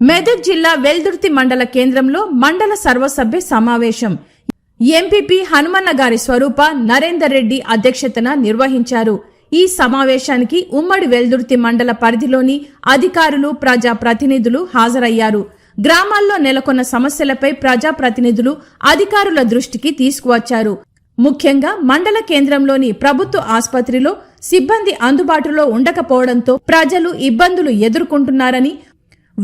మెదక్ జిల్లా వెల్దుర్తి మండల కేంద్రంలో మండల సర్వసభ్య సమావేశం. ఎంపీపీ హనుమన్న గారి స్వరూప నరేందర్ రెడ్డి అధ్యక్షతన నిర్వహించారు. ఈ సమావేశానికి ఉమ్మడి వెల్దుర్తి మండల పరిధిలోని అధికారులు ప్రజా ప్రతినిధులు హాజరయ్యారు. గ్రామాల్లో నెలకొన్న సమస్యలపై ప్రజా ప్రతినిధులు అధికారుల దృష్టికి తీసుకువచ్చారు. ముఖ్యంగా మండల కేంద్రంలోని ప్రభుత్వ ఆసుపత్రిలో సిబ్బంది అందుబాటులో ఉండకపోవడంతో ప్రజలు ఇబ్బందులు ఎదుర్కొంటున్నారని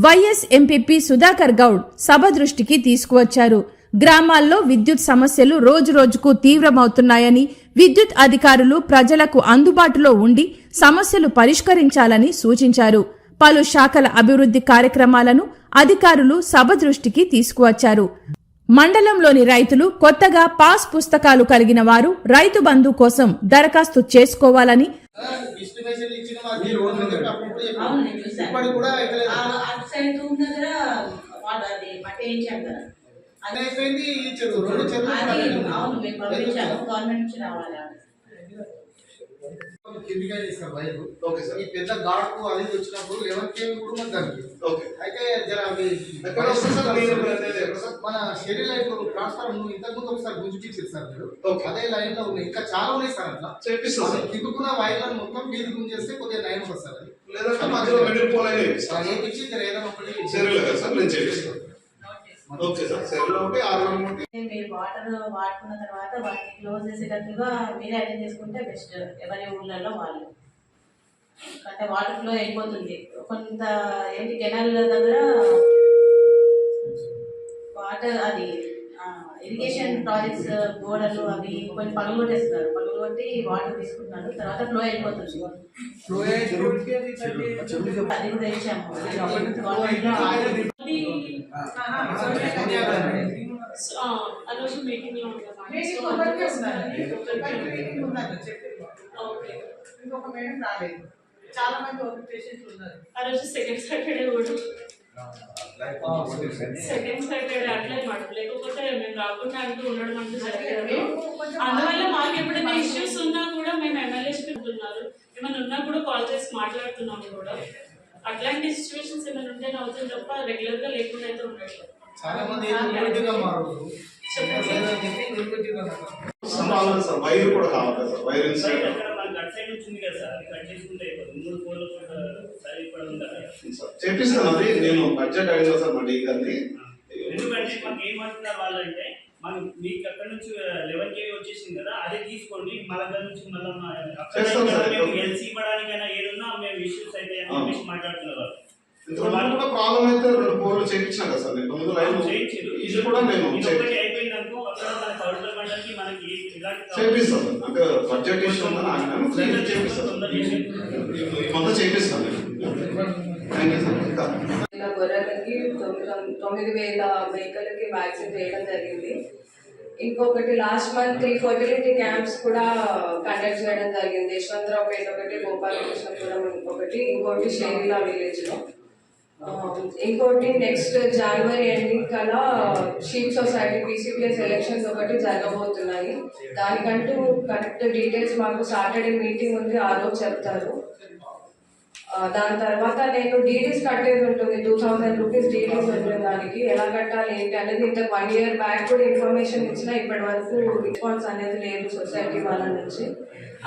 వైఎస్ ఎంపీపీ సుధాకర్ గౌడ్ సభ దృష్టికి తీసుకువచ్చారు. గ్రామాల్లో విద్యుత్ సమస్యలు రోజురోజుకు తీవ్రమవుతున్నాయని విద్యుత్ అధికారులు ప్రజలకు అందుబాటులో ఉండి సమస్యలు పరిష్కరించాలని సూచించారు. పలు శాఖల అభివృద్ధి కార్యక్రమాలను అధికారులు సభ దృష్టికి తీసుకువచ్చారు. మండలంలోని రైతులు కొత్తగా పాస్ పుస్తకాలు కలిగిన వారు రైతు బంధు కోసం దరఖాస్తు చేసుకోవాలని ఎస్టిమేషన్ ఇచ్చిన. ఇప్పటికి కూడా అటు సైడ్ తూము దగ్గర అది మట్టి వేయించాం కదా అది అయిపోయింది ఈ చెరువు. రెండు చెరువులు అది పడ్డాయి. అవును మేము పంపించాము. గవర్నమెంట్ నుంచి రావాలి కిందిగా చేస్తారు వైపు ఓకే సార్. ఈ పెద్ద అది ఇది వచ్చినప్పుడు లెవెన్ కేవీ కూడా దానికి ఓకే. అయితే జర అవి? మన షెడ్యూల్ లైఫ్ ట్రాన్స్ఫర్ ఇంతకు ముందు ఒకసారి గుంజుకిచ్చారు సార్ మీరు. అదే లైన్లో ఉన్నాయి ఇంకా చాలా ఉన్నాయి సార్ అట్లా చేపిస్తాం సార్. కిందుకున్న వైర్లను మొత్తం మీరు గుంజేస్తే కొద్దిగా లైన్ వస్తుంది సార్ అది లేదంటే మధ్యలో మిడిల్ పోల్ ఏదైనా ఒకటి సరేలే కదా సార్ నేను చేపిస్తాను మీరు వాటర్ వాడుకున్న తర్వాత వాటిని క్లోజ్ చేసేటట్టుగా మీరే అరేంజ్ చేసుకుంటే బెస్ట్. ఎవరి ఊళ్ళలో వాళ్ళు. అంటే వాటర్ ఫ్లో అయిపోతుంది. కొంత ఏంటి కెనాల్ దగ్గర వాటర్ అది ఇరిగేషన్ ప్రాజెక్ట్స్ గోడలు అవి కొన్ని పగలగొట్టేస్తున్నారు పగలగొట్టి వాటర్ తీసుకుంటున్నారు తర్వాత ఫ్లో అయిపోతుంది అది రోజు మీటింగ్లో ఇంకొక మేడం రాలేదు చాలా మంది పేషెంట్లు ఉన్నారు ఆ రోజు సెకండ్ సాటర్డే కూడా సెకండ్ సాటర్డే అట్లే మేడం లేకపోతే మేము రాకుండా అంటూ ఉండడం అంటూ జరగదు అందువల్ల మాకు ఎప్పుడైనా ఇష్యూస్ ఉన్నా కూడా మేము ఎమ్మెల్యేస్ ఉంటున్నారు ఏమైనా ఉన్నా కూడా కాల్ చేసి మాట్లాడుతున్నాము కూడా అట్లాంటి సిచ్యువేషన్స్ ఏమైనా ఉంటే అవుతుంది తప్ప రెగ్యులర్గా లేకుండా అయితే ఉండట్లేదు చాలా మంది వైర్ కూడా కావాలి సార్ వైర్ ఇన్సైడ్ అటు సైడ్ నుంచి ఉంది కదా సార్ కట్ చేసుకుంటే. మూడు ఫోన్లు సైడ్ ఇక్కడ ఉంది కదా సార్ చేపిస్తాను అది నేను బడ్జెట్ అడిగిన సార్ మా డీ గారిని. ఎందుకంటే మాకు ఏమంటున్నారు వాళ్ళంటే మనం మీకు అక్కడ నుంచి లెవెన్ కేవీ వచ్చేసింది కదా అదే తీసుకోండి మన దగ్గర నుంచి మళ్ళీ ఎల్సీ ఇవ్వడానికైనా ఏదున్నా మేము ఇష్యూస్ అయితే మాట్లాడుతున్నారు ప్రాబ్లం అయితే రెండు పోర్లు చేయించిన కదా సార్ నేను తొమ్మిది లైన్ చేయించారు. ఇది కూడా నేను ఇది చేయించాను. ఒకటి అయిపోయింది అనుకో అక్కడ మన కౌంటర్ మండలికి అంటే బడ్జెట్ ఇష్యూ ఉందని ఈ ఇంకా ఇలా గొర్రెలకి తొమ్మిది వేల మేకలకి వ్యాక్సిన్ వేయడం జరిగింది. ఇంకొకటి last month three fertility camps కూడా కండక్ట్ చేయడం జరిగింది. యశ్వంతరావు పేట ఒకటి గోపాలకృష్ణపురం ఒకటి ఇంకోటి షేరిలా విలేజ్లో. ఆ, ఇంకోటి నెక్స్ట్ జనవరి ఎండింగ్ కల్లా షీప్ సొసైటీ పీసీపీఎస్ ఎలక్షన్స్ ఒకటి జరగబోతున్నాయి. దానికంటూ కరెక్ట్ డీటెయిల్స్ మాకు సాటర్డే మీటింగ్ ఉంది ఆ రోజు చెప్తారు. దాని తర్వాత నేను డీటీస్ కట్టేది ఉంటుంది టూ థౌసండ్ రూపీస్ డీటీస్ ఉంటుంది దానికి ఎలా కట్టాలి ఏంటి అనేది ఇంత వన్ ఇయర్ బ్యాక్ కూడా ఇన్ఫర్మేషన్ ఇచ్చినా ఇప్పటి వరకు రెస్పాన్స్ అనేది లేదు సొసైటీ వాళ్ళ నుంచి.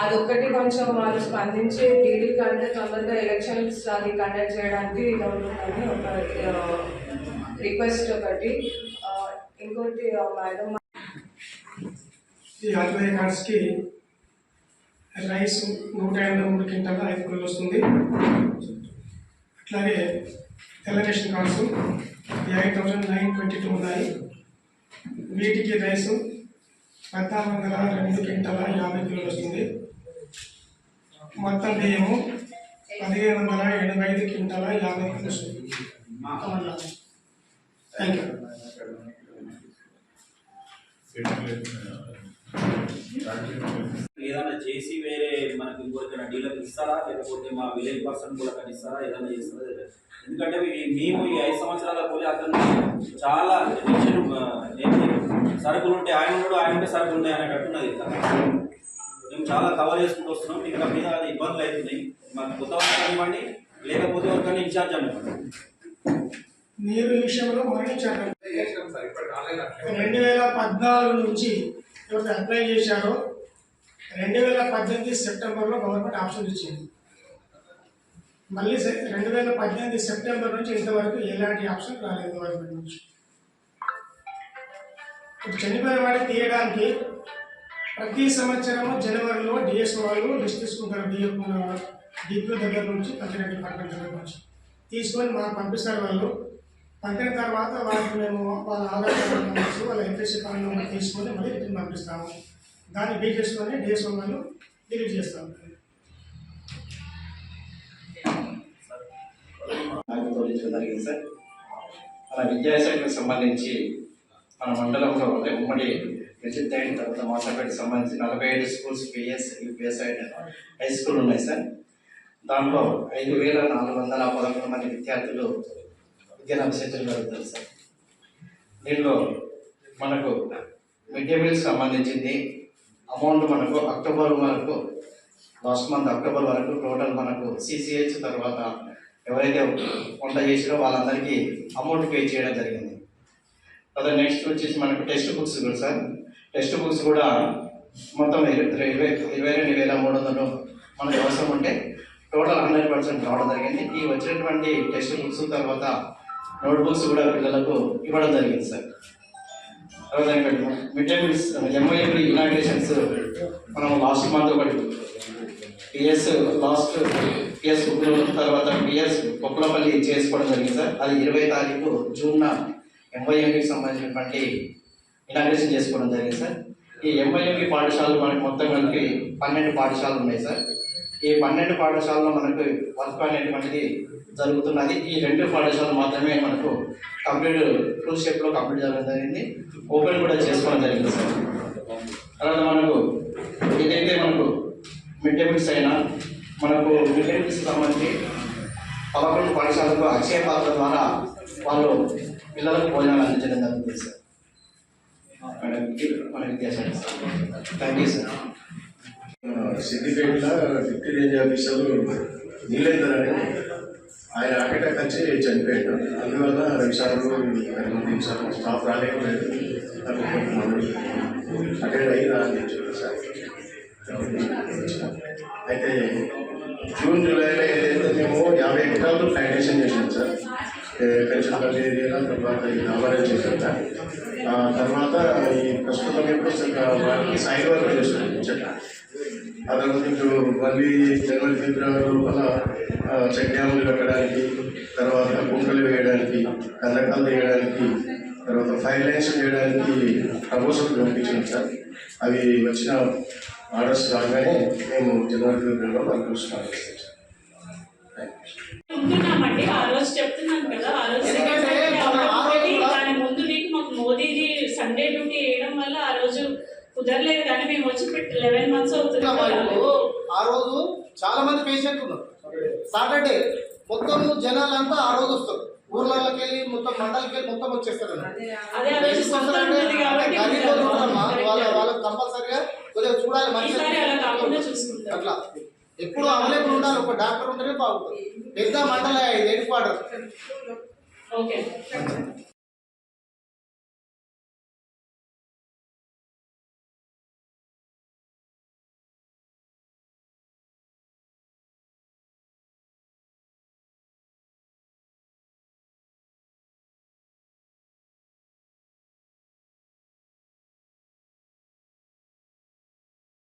అదొక్కటి కొంచెం వాళ్ళు స్పందించి డీడీ కంటే తొందరగా ఎలక్షన్స్ అది కండక్ట్ చేయడానికి ఇది ఉంటుందని ఒక రిక్వెస్ట్ ఒకటి. ఇంకోటి మేడం ఈ ఆర్బీఐ కార్డ్స్కి రైస్ నూట ఎనభై మూడు క్వింటాల ఐదు కిలోలు వస్తుంది. అట్లాగే తెల్ల ration cards eight thousand nine twenty two ఉన్నాయి. వీటికి రైస్ పద్నాలుగు వందల రెండు క్వింటాల యాభై కిలోలు వస్తుంది. మొత్తం బియ్యము పదిహేను వందల ఎనభై ఐదు క్వింటాల యాభై థ్యాంక్ యూ ఏదైనా చేసి వేరే మనకి ఇంకొకరికైనా డీలర్ ఇస్తారా? లేకపోతే మా విలేజ్ పర్సన్ కూడా అక్కడ ఇస్తారా? ఏదైనా చేస్తారా? ఎందుకంటే మేము ఈ ఐదు సంవత్సరాల పోలి అతను చాలా సరుకులు ఉంటే ఆయన ఉన్నాడు ఆయన ఉంటే సరుకులు ఉన్నాయి అనేటట్టున్నది చాలా కవర్ చేసుకుంటూ వస్తున్నాం. ఇంకా మీద అది ఇబ్బందులు అవుతున్నాయి. మాకు కొత్త వాళ్ళకి ఇవ్వండి లేకపోతే ఎవరికైనా ఇన్ఛార్జ్ అన్నమాట నీరు విషయంలో మరణించారు రెండు వేల పద్నాలుగు నుంచి ఎవరైతే అప్లై చేశారో రెండు వేల పద్దెనిమిది సెప్టెంబర్లో గవర్నమెంట్ ఆప్షన్ ఇచ్చింది. మళ్ళీ రెండు వేల పద్దెనిమిది సెప్టెంబర్ నుంచి ఇంతవరకు ఎలాంటి ఆప్షన్ రాలేదు గవర్నమెంట్ నుంచి. ఇప్పుడు చనిపోయిన వాడిని తీయడానికి ప్రతి సంవత్సరము జనవరిలో డిఎస్ వాళ్ళు లిస్ట్ తీసుకుంటారు. డిఎఫ్ డిప్యూ దగ్గర నుంచి పంచాయతీ డిపార్ట్మెంట్ దగ్గర నుంచి. తీసుకొని మాకు పంపిస్తారు వాళ్ళు. పంపిన తర్వాత వాళ్ళకి మేము వాళ్ళ ఆధార్ కార్డు నెంబర్స్ వాళ్ళ ఎన్టీసీ కార్డు నెంబర్ తీసుకొని మళ్ళీ రిటర్న్ పంపిస్తాము. దాన్ని బీ చేసుకొని డిఎస్ వాళ్ళు డిలీట్ చేస్తాము జరిగింది సార్. మన విద్యాశాఖకు సంబంధించి మన మండలంలో అంటే ఉమ్మడి విద్యుత్ అయిన తర్వాత మాసాపేటకు సంబంధించి నలభై ఐదు schools PS UPS and high school ఉన్నాయి సార్. దాంట్లో ఐదు వేల నాలుగు వందల పదకొండు మంది విద్యార్థులు విద్యను అభ్యసించడం జరుగుతుంది సార్. దీనిలో మనకు మిడ్ డే మీల్స్ సంబంధించింది అమౌంట్ మనకు అక్టోబర్ వరకు లాస్ట్ మంత్ అక్టోబర్ వరకు టోటల్ మనకు సిసిహెచ్ తర్వాత ఎవరైతే వంట చేసిరో వాళ్ళందరికీ అమౌంట్ పే చేయడం జరిగింది. అదే నెక్స్ట్ వచ్చేసి మనకు టెక్స్ట్ బుక్స్ కూడా సార్. టెక్స్ట్ బుక్స్ కూడా మొత్తం ఇరవై ఇరవై ఇరవై రెండు వేల మూడు వందలు మనకు అవసరం ఉంటే టోటల్ హండ్రెడ్ పర్సెంట్ రావడం జరిగింది. ఈ వచ్చినటువంటి టెక్స్ట్ బుక్స్ తర్వాత నోట్ బుక్స్ కూడా పిల్లలకు ఇవ్వడం జరిగింది sir. Mid day meals MIMD inaugurations మనం లాస్ట్ మంత్ ఒకటి పిఎస్ లాస్ట్ పిఎస్ కుక్కుల తర్వాత పిఎస్ కొప్పలపల్లి చేసుకోవడం జరిగింది సార్. అది ఇరవై తారీఖు జూన్న ఎంఐఎంకి సంబంధించినటువంటి ఇనాగ్రేషన్ చేసుకోవడం జరిగింది సార్. ఈ ఎంఐఎంకి పాఠశాలలు మనకి మొత్తం కలిపి పన్నెండు పాఠశాలలు ఉన్నాయి సార్. ఈ పన్నెండు పాఠశాలలో మనకు వర్క్ అనేటువంటిది జరుగుతున్నది. ఈ రెండు పాఠశాలలు మాత్రమే మనకు కంప్లీట్ ఫుల్ షేప్లో కంప్లీట్ జరగడం జరిగింది. ఓపెన్ కూడా చేసుకోవడం జరిగింది సార్. తర్వాత మనకు ఏదైతే మనకు మిడ్ డే మీల్స్ అయినా మనకు మిడ్ డే మీల్స్ సంబంధించి పదకొండు పాఠశాలకు అక్షయ పాత్ర ద్వారా వాళ్ళు పిల్లలకు భోజనాలు అందించడం జరుగుతుంది సార్. మన విద్యాశాఖ థ్యాంక్ యూ సార్ సిద్దిపేటలో డిప్యూటీ రేంజ్ ఆఫీసర్ నీలేందర్ అని ఆయన హార్ట్ అటాక్ వచ్చి చనిపోయాడు. అందువల్ల రవిసార్లు మంది సార్ స్టాఫ్ రాలేకపోయాడు అటెండ్ అయ్యి రా అని చెప్పారు సార్. అయితే జూన్ జూలైలో ఏదైతే మేము యాభై ఎకరాలు ప్లాంటేషన్ చేసాం సార్. పెంచపల్లి ఏరియాలో తర్వాత ఈ నామరం చేశాం తర్వాత ఈ ప్రస్తుతం ఇప్పుడు వాళ్ళకి సైడ్ వర్క్ చేస్తున్నాం చెట్ల అతను తర్వాత ఇప్పుడు మళ్ళీ జనవరి ఫిబ్రవరి లోపల చెక్ డ్యాములు కట్టడానికి తర్వాత గుంటలు వేయడానికి కందకాలు వేయడానికి తర్వాత ఫైర్ లైన్స్ చేయడానికి ప్రపోజల్ పంపించాం సార్. అవి వచ్చిన ఆర్డర్స్ రాగానే మేము జనవరి ఫిబ్రవరిలో వర్క్ థ్యాంక్ యూ ఉంటున్నామండి ఆ రోజు చెప్తున్నాను కదా ఆ రోజు దాని ముందు నీకు మాకు మోదీది సండే డ్యూటీ వేయడం వల్ల ఆ రోజు కుదరలేదు కానీ మేము వచ్చి లెవెన్ మంత్స్ అవుతుంది. వాళ్ళు ఆ రోజు చాలా మంది పేషెంట్ ఉన్నారు. సాటర్డే మొత్తం జనాలంతా ఆ రోజు వస్తారు. ఊర్లలోకి వెళ్ళి మొత్తం మండలికి వెళ్ళి మొత్తం వచ్చేస్తారు కాబట్టి వాళ్ళు వాళ్ళకి కంపల్సరిగా కొద్దిగా చూడాలి చూసుకుంటాం అట్లా. ఎప్పుడు ఉండాలి ఒక డాక్టర్ ఉంటేనే బాగుంటుంది. పెద్ద మండల హెడ్ క్వార్టర్ ఓకే.